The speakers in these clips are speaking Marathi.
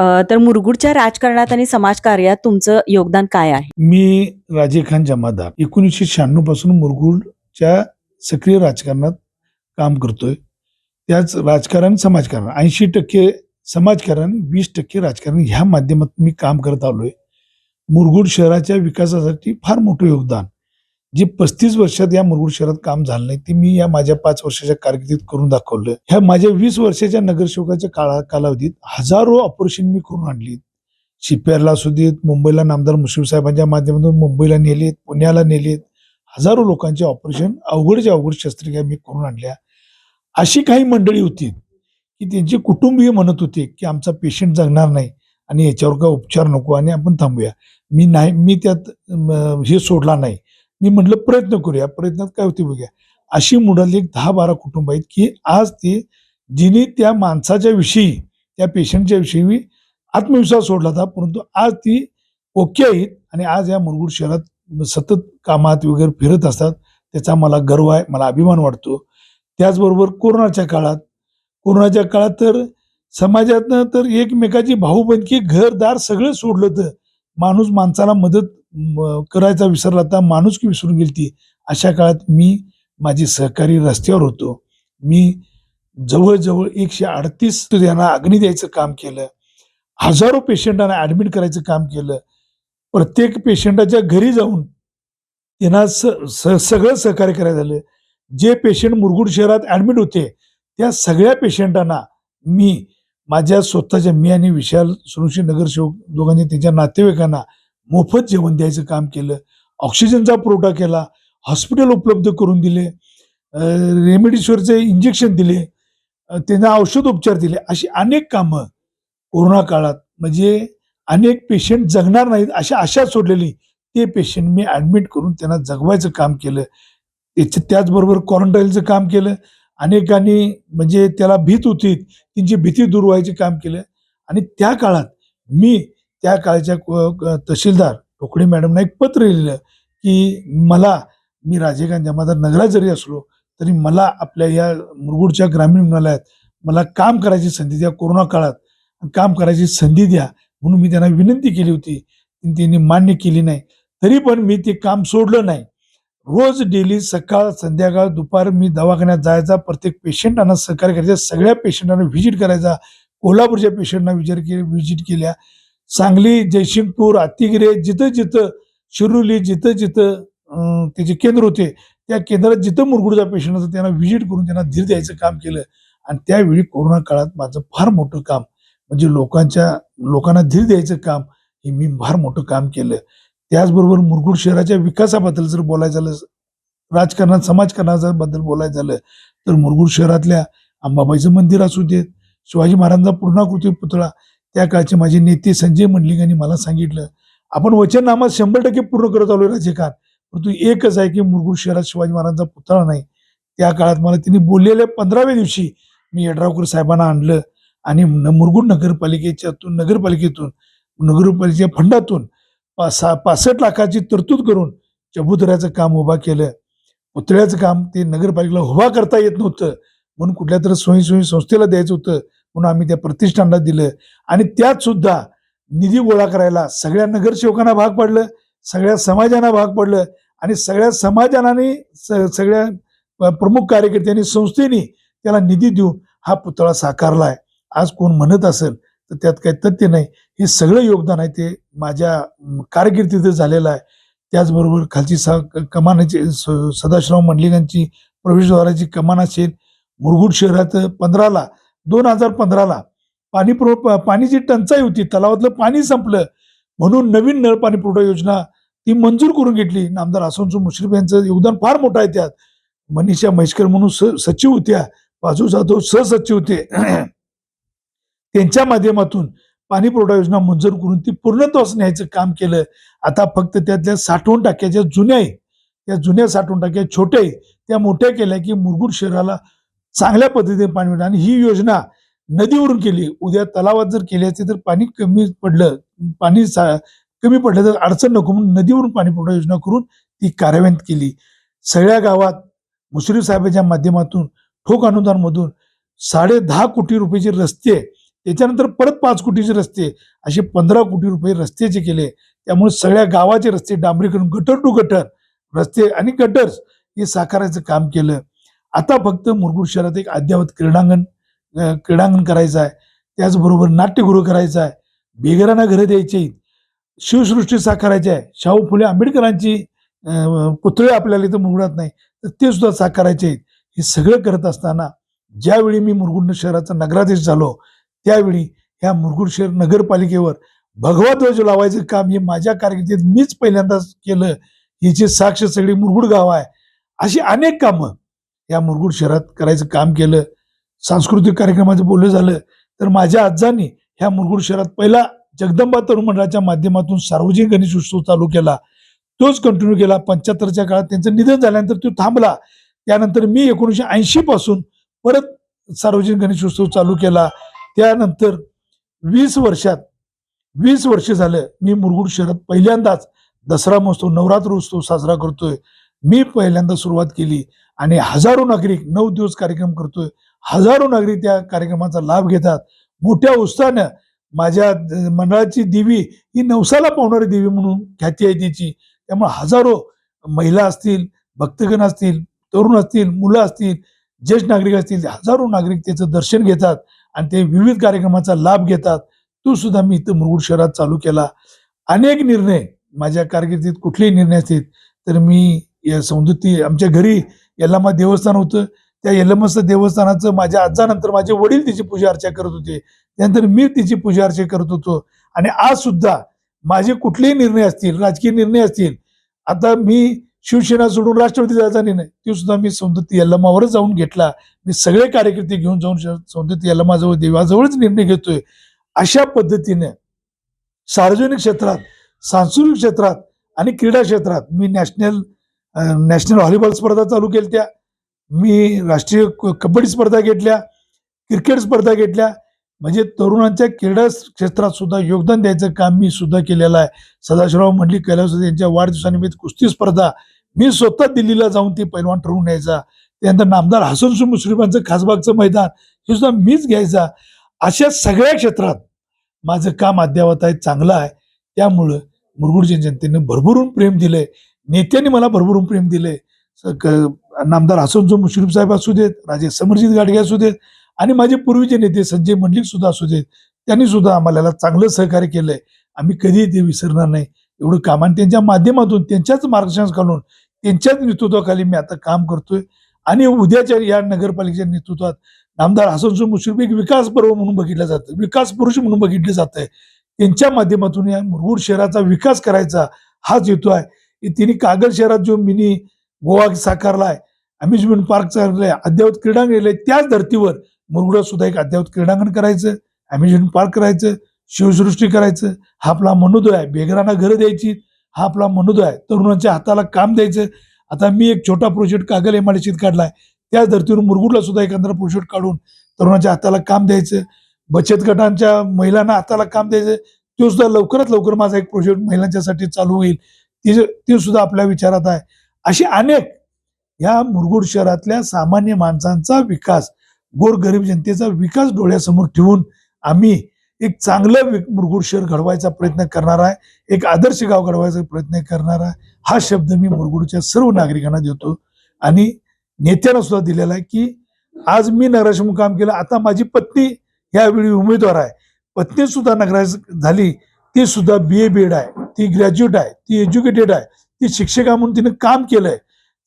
तर मुरगुडच्या राजकारणात आणि समाजकार्यात तुमचं योगदान काय आहे? मी राजे खान जमादार. एकोणीसशे शहाण्णवपासून मुरगुडच्या सक्रिय राजकारणात काम करतोय. त्याच राजकारण समाजकारण. ऐंशी टक्के समाजकारण वीस टक्के राजकारण ह्या माध्यमात मी काम करत आलोय. मुरगुड शहराच्या विकासासाठी फार मोठं योगदान. जे पस्तीस वर्षात या मुरगुड शहरात काम झालं नाही ते मी या माझ्या पाच वर्षाच्या कारकिर्दीत करून दाखवलं. ह्या माझ्या वीस वर्षाच्या नगरसेवकाच्या काळा कालावधीत हजारो ऑपरेशन मी करून आणली शिप्यारला असू देत मुंबईला नामदार मुश्रीफ साहेबांच्या माध्यमातून मुंबईला नेलेत पुण्याला नेलेत हजारो लोकांचे ऑपरेशन अवघडच्या अवघड शस्त्रक्रिया मी करून आणल्या. अशी काही मंडळी होती की त्यांचे कुटुंबीय म्हणत होते की आमचा पेशंट जगणार नाही आणि याच्यावर काय उपचार नको आणि आपण थांबूया. मी नाही मी त्यात हे सोडला नाही. मी म्हटलं प्रयत्न करूया प्रयत्नात काय होते बघूया. अशी मुडाली एक दहा बारा कुटुंब आहेत की आज ते जिने त्या माणसाच्या विषयी त्या पेशंटच्या विषयी आत्मविश्वास सोडला होता परंतु आज ती ओके आहेत आणि आज या मुरगुड शहरात सतत कामात वगैरे फिरत असतात. त्याचा मला गर्व आहे मला अभिमान वाटतो. त्याचबरोबर कोरोनाच्या काळात कोरोनाच्या काळात तर समाजातनं तर एकमेकाची भाऊबंदकी घरदार सगळं सोडलं होतं. माणूस माणसाला मदत करायचा विसरला तर माणूस की विसरून गेली ती अशा काळात मी माझी सहकारी रस्त्यावर होतो. मी जवळजवळ एकशे अडतीस त्यांना अग्नी द्यायचं काम केलं. हजारो पेशंटांना ॲडमिट करायचं काम केलं. प्रत्येक पेशंटाच्या घरी जाऊन त्यांना स स- सगळं सहकार्य करायचं झालं. जे पेशंट मुरगुड शहरात ॲडमिट होते त्या सगळ्या पेशंटांना मी माझ्या स्वतःच्या मी आणि विशाल सुरक्षित नगरसेवक दोघांनी त्यांच्या नातेवाईकांना मोफत जेवण द्यायचं काम केलं. ऑक्सिजनचा पुरवठा केला. हॉस्पिटल उपलब्ध करून दिले. रेमेडिश्वरचे इंजेक्शन दिले. त्यांना त्यांना औषधोपचार दिले. अशी अनेक कामं कोरोना काळात म्हणजे अनेक पेशंट जगणार नाहीत अशा आशा सोडलेली ते पेशंट मी ॲडमिट करून त्यांना जगवायचं काम केलं. त्याच्या त्याचबरोबर क्वारंटाईनचं काम केलं. अनेकांनी म्हणजे त्याला भीत होती त्यांची भीती दूर व्हायचे काम केलं. आणि त्या काळात मी त्या काळच्या क- तहसीलदार टोकडे मॅडमना एक पत्र लिहिलं की मला मी राजेकांत जमादार नगरात जरी असलो तरी मला आपल्या या मुरगुडच्या ग्रामीण रुग्णालयात मला काम करायची संधी द्या कोरोना काळात काम करायची संधी द्या म्हणून मी त्यांना विनंती केली होती. त्यांनी मान्य केली नाही. तरी पण मी ते काम सोडलं नाही. रोज डेली सकाळ संध्याकाळ दुपार मी दवाखान्यात जायचा. प्रत्येक पेशंटांना सहकार्य करायचं. सगळ्या पेशंटांना व्हिजिट करायचा. कोल्हापूरच्या पेशंटना विचार के व्हिजिट केल्या. सांगली जयसिंगपूर अतिगिरे जिथं जिथं शिरुली जिथं जिथं त्याचे केंद्र होते त्या केंद्रात जिथं मुरगुडचा पेशंट होता त्यांना व्हिजिट करून त्यांना धीर द्यायचं काम केलं. आणि त्यावेळी कोरोना काळात माझं फार मोठं काम म्हणजे लोकांच्या लोकांना धीर द्यायचं काम हे मी फार मोठं काम केलं. त्याचबरोबर मुरगुड शहराच्या विकासाबद्दल जर बोलायचं झालं राजकारणात समाजकारणाबद्दल बोलायचं झालं तर मुरगुड शहरातल्या अंबाबाईचं मंदिर असू देत शिवाजी महाराजांचा पूर्णाकृती पुतळा त्या काळचे माझे नेते संजय मंडलिकांनी मला सांगितलं आपण वचननामा शंभर टक्के पूर्ण करत आलो राजकारण परंतु एकच आहे की मुरगुड शहरात शिवाजी महाराजांचा पुतळा नाही. त्या काळात मला त्यांनी बोललेल्या पंधराव्या दिवशी मी यड्रावकर साहेबांना आणलं आणि मुरगुड नगरपालिकेच्यातून नगरपालिकेतून नगरपालिकेच्या फंडातून पा सा पासष्ट लाखाची तरतूद करून चबुतऱ्याचं काम उभा केलं. पुतळ्याचं काम ते नगरपालिकेला उभा करता येत नव्हतं. म्हणून कुठल्या तरी स्वयंसेवी संस्थेला द्यायचं होतं. म्हणून आम्ही त्या प्रतिष्ठानला दिलं. आणि त्यात सुद्धा निधी गोळा करायला सगळ्या नगरसेवकांना भाग पडलं सगळ्या समाजांना भाग पडलं आणि सगळ्या समाजाने स- सगळ्या प- प्रमुख कार्यकर्त्यांनी संस्थेने त्याला निधी देऊन हा पुतळा साकारला आहे आज कोण म्हणत असेल तर त्यात काही तथ्य नाही. हे सगळं योगदान आहे ते माझ्या कारकिर्दीत झालेलं आहे. त्याचबरोबर खालची सा कमानाची स- सदाशिवराव मंडलिकांची प्रवेशद्वाराची कमान असेल. मुरगुड शहरात पंधराला दोन हजार पंधराला पाणी पुरव पाणीची टंचाई होती. तलावातलं पाणी संपलं. म्हणून नवीन नळ पाणी पुरवठा योजना ती मंजूर करून घेतली. आमदार हसनसो मुश्रीफ यांचं योगदान फार मोठं आहे त्यात. मनीषा म्हैसकर म्हणून स- सचिव होत्या. बाजू जाधव सहसचिव होते. त्यांच्या माध्यमातून पाणी पुरवठा योजना मंजूर करून ती पूर्णत्वास न्यायचं काम केलं. आता फक्त त्यातल्या साठवण टाक्या ज्या जुन्या आहे. त्या जुन्या साठवण टाक्या छोट्या आहे. त्या मोठ्या केल्या की मुरगुड शहराला चांगल्या पद्धतीने पाणी मिळतं. आणि ही योजना नदीवरून केली. उद्या तलावात जर केली असते तर पाणी कमी पडलं. पाणी सा- कमी पडलं तर अडचण नको. म्हणून नदीवरून पाणी पुरवठा योजना करून ती कार्यान्वित केली. सगळ्या गावात मुश्रीफ साहेबांच्या माध्यमातून ठोक अनुदानमधून साडे दहा कोटी रुपयाचे रस्ते त्याच्यानंतर परत पाच कोटीचे रस्ते असे पंधरा कोटी रुपये रस्त्याचे केले त्यामुळे सगळ्या गावाचे रस्ते डांबरीकरण गटर टू गटर रस्ते आणि गटर्स हे साकारायचं काम केलं. आता फक्त मुरगुड शहरात एक अद्ययावत क्रीडांगण क्रीडांगण करायचं आहे. त्याचबरोबर नाट्यगृह करायचं आहे. बेघरांना घरं द्यायची आहेत. शिवसृष्टी साकारायची आहे. शाहू फुले आंबेडकरांची पुतळे आपल्याला इथं मुरगुडात नाही तर ते सुद्धा साकारायचे आहेत. हे सगळं करत असताना ज्यावेळी मी मुरगुड शहराचा नगराधीश झालो त्यावेळी ह्या मुरगुड शहर नगरपालिकेवर भगवा ध्वज लावायचं काम हे माझ्या कारकिर्दीत मीच पहिल्यांदाच केलं. हिची साक्ष सगळी मुरगुड गाव आहे. अशी अनेक कामं या मुरगुड शहरात करायचं काम केलं. सांस्कृतिक कार्यक्रमाचं बोललं झालं. तर माझ्या आजांनी ह्या मुरगुड शहरात पहिला जगदंबा तरुण मंडळाच्या माध्यमातून सार्वजनिक गणेश उत्सव चालू केला. तोच कंटिन्यू केला. पंच्याहत्तरच्या काळात त्यांचं निधन झाल्यानंतर तो थांबला. त्यानंतर मी एकोणीसशे ऐंशी पासून परत सार्वजनिक गणेश उत्सव चालू केला. त्यानंतर वीस वर्षात वीस वर्ष झालं मी मुरगुड शहरात पहिल्यांदाच दसरा महोत्सव नवरात्र उत्सव साजरा करतोय. मी पहिल्यांदा सुरुवात केली आणि हजारो नागरिक नऊ दिवस कार्यक्रम करतोय. हजारो नागरिक त्या कार्यक्रमाचा लाभ घेतात. मोठ्या उत्साहानं माझ्या मंडळाची देवी ही नवसाला पावणारी देवी म्हणून ख्याती आहे तिची. त्यामुळे हजारो महिला असतील भक्तगण असतील तरुण असतील मुलं असतील ज्येष्ठ नागरिक असतील हजारो नागरिक त्याचं दर्शन घेतात. आणि ते विविध कार्यक्रमाचा लाभ घेतात. तो सुद्धा मी इथं मुरगुड शहरात चालू केला. अनेक निर्णय माझ्या कारकिर्दीत कुठलेही निर्णय असतील तर मी या समजुती आमच्या घरी यल्लामा देवस्थान होतं. त्या यल्लमस्त देवस्थानाचं माझ्या आजानंतर माझे वडील तिची पूजा अर्चा करत होते. त्यानंतर मी तिची पूजा अर्चा करत होतो. आणि आज सुद्धा माझे कुठलेही निर्णय असतील राजकीय निर्णय असतील आता मी शिवसेना सोडून राष्ट्रवादी जायचा निर्णय ती सुद्धा मी सौंदत्ती यल्लमावरच जाऊन घेतला. मी सगळे कार्यकर्ते घेऊन जाऊन श- सौंदत्ती यल्लमाजवळ देवाजवळच निर्णय घेतोय. अशा पद्धतीने सार्वजनिक क्षेत्रात सांस्कृतिक क्षेत्रात आणि क्रीडा क्षेत्रात मी नॅशनल नॅशनल व्हॉलीबॉल स्पर्धा चालू केल्या मी राष्ट्रीय क- कबड्डी स्पर्धा घेतल्या क्रिकेट स्पर्धा घेतल्या म्हणजे तरुणांच्या क्रीडा क्षेत्रात सुद्धा योगदान द्यायचं काम मी सुद्धा केलेलं आहे. सदाशिवराव मंडली कैलास यांच्या वाढदिवसानिमित्त कुस्ती स्पर्धा मी स्वतः दिल्लीला जाऊन ती पैलवान ठरवून न्यायचा. त्यानंतर नामदार हसन मुश्रीफांचं खासबागचं मैदान हे सुद्धा मीच घ्यायचा. अशा सगळ्या क्षेत्रात माझं काम अद्यावत आहे चांगलं आहे. त्यामुळं मुरगुडच्या जनतेने भरभरून प्रेम दिलंय नेत्यांनी मला भरभरून प्रेम दिलंय क- नामदार हसन मुश्रीफ साहेब असू देत राजे समरजित गाडगे असू देत आणि माझे पूर्वीचे नेते संजय मंडलिक सुद्धा असू देत त्यांनी सुद्धा आम्हाला चांगलं सहकार्य केलंय. आम्ही कधीही ते विसरणार नाही. एवढं काम आणि त्यांच्या माध्यमातून त्यांच्याच मार्गदर्शन घालून त्यांच्याच नेतृत्वाखाली मी आता काम करतोय. आणि उद्याच्या या नगरपालिकेच्या नेतृत्वात नामदार हसन मुश्रीफ एक विकास पर्व म्हणून बघितलं जातं. विकास पुरुष म्हणून बघितलं जात आहे त्यांच्या माध्यमातून या मुरगुड शहराचा विकास करायचा हाच हेतू आहे. की त्यांनी कागल शहरात जो मिनी गोवा साकारलाय अम्युजमेंट पार्क चाललाय अद्ययावत क्रीडांगण त्याच धर्तीवर मुरगुडात सुद्धा एक अद्यावत क्रीडांगण करायचं अम्युजमेंट पार्क करायचं शिवसृष्टी करायचं. हा आपला मनोदय आहे. बेघरांना घरं द्यायची. हा आपला मनोदय आहे. तरुणांच्या हाताला काम द्यायचं. आता मी एक छोटा प्रोजेक्ट कागल एमआयडीसीत काढलाय. त्याच धर्तीवर मुरगुडला सुद्धा एखादा प्रोजेक्ट काढून तरुणाच्या हाताला काम द्यायचं. बचत गटांच्या महिलांना हाताला काम द्यायचं. ते सुद्धा लवकरात लवकर माझा एक प्रोजेक्ट महिलांच्यासाठी चालू होईल. ते ते सुद्धा आपल्या विचारात आहे. असे अनेक या मुरगुड शहरातल्या सामान्य माणसांचा विकास गोरगरीब जनतेचा विकास डोळ्यासमोर ठेवून आम्ही एक चांगलं वि- मुरगुड शहर घडवायचा प्रयत्न करणार आहे. एक आदर्श गाव घडवायचा प्रयत्न करणार आहे. हा शब्द मी मुरगुडच्या सर्व नागरिकांना देतो. आणि नेत्यांना सुद्धा दिलेला आहे की आज मी नगराध्यक्ष काम केलं. आता माझी पत्नी यावेळी उमेदवार आहे. पत्नी सुद्धा नगराध्यक्ष झाली. ती सुद्धा बी ए बी एड आहे. ती ग्रॅज्युएट आहे. ती एज्युकेटेड आहे. ती शिक्षिका म्हणून तिने काम केलंय.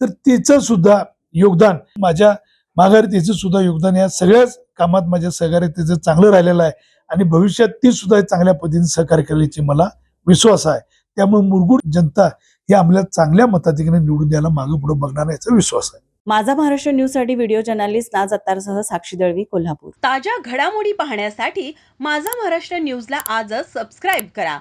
तर तिचं सुद्धा योगदान माझ्या माघारी तिचं सुद्धा योगदान या सगळ्याच कामात माझ्या सहकार्य तिचं चांगलं राहिलेलं आहे. आणि भविष्यात ती सुद्धा चांगल्या पद्धतीने सहकार्य करण्याची मला विश्वास आहे. त्यामुळे मुरगुड जनता ही आम्हाला चांगल्या मताधिकाने निवडून द्यायला मागे पुढे बघणार याचा विश्वास आहे. माझा महाराष्ट्र न्यूजसाठी व्हिडिओ जर्नलिस्ट नाज अत्तारसह साक्षी दळवी कोल्हापूर. ताज्या घडामोडी पाहण्यासाठी माझा महाराष्ट्र न्यूजला आजच सबस्क्राईब करा.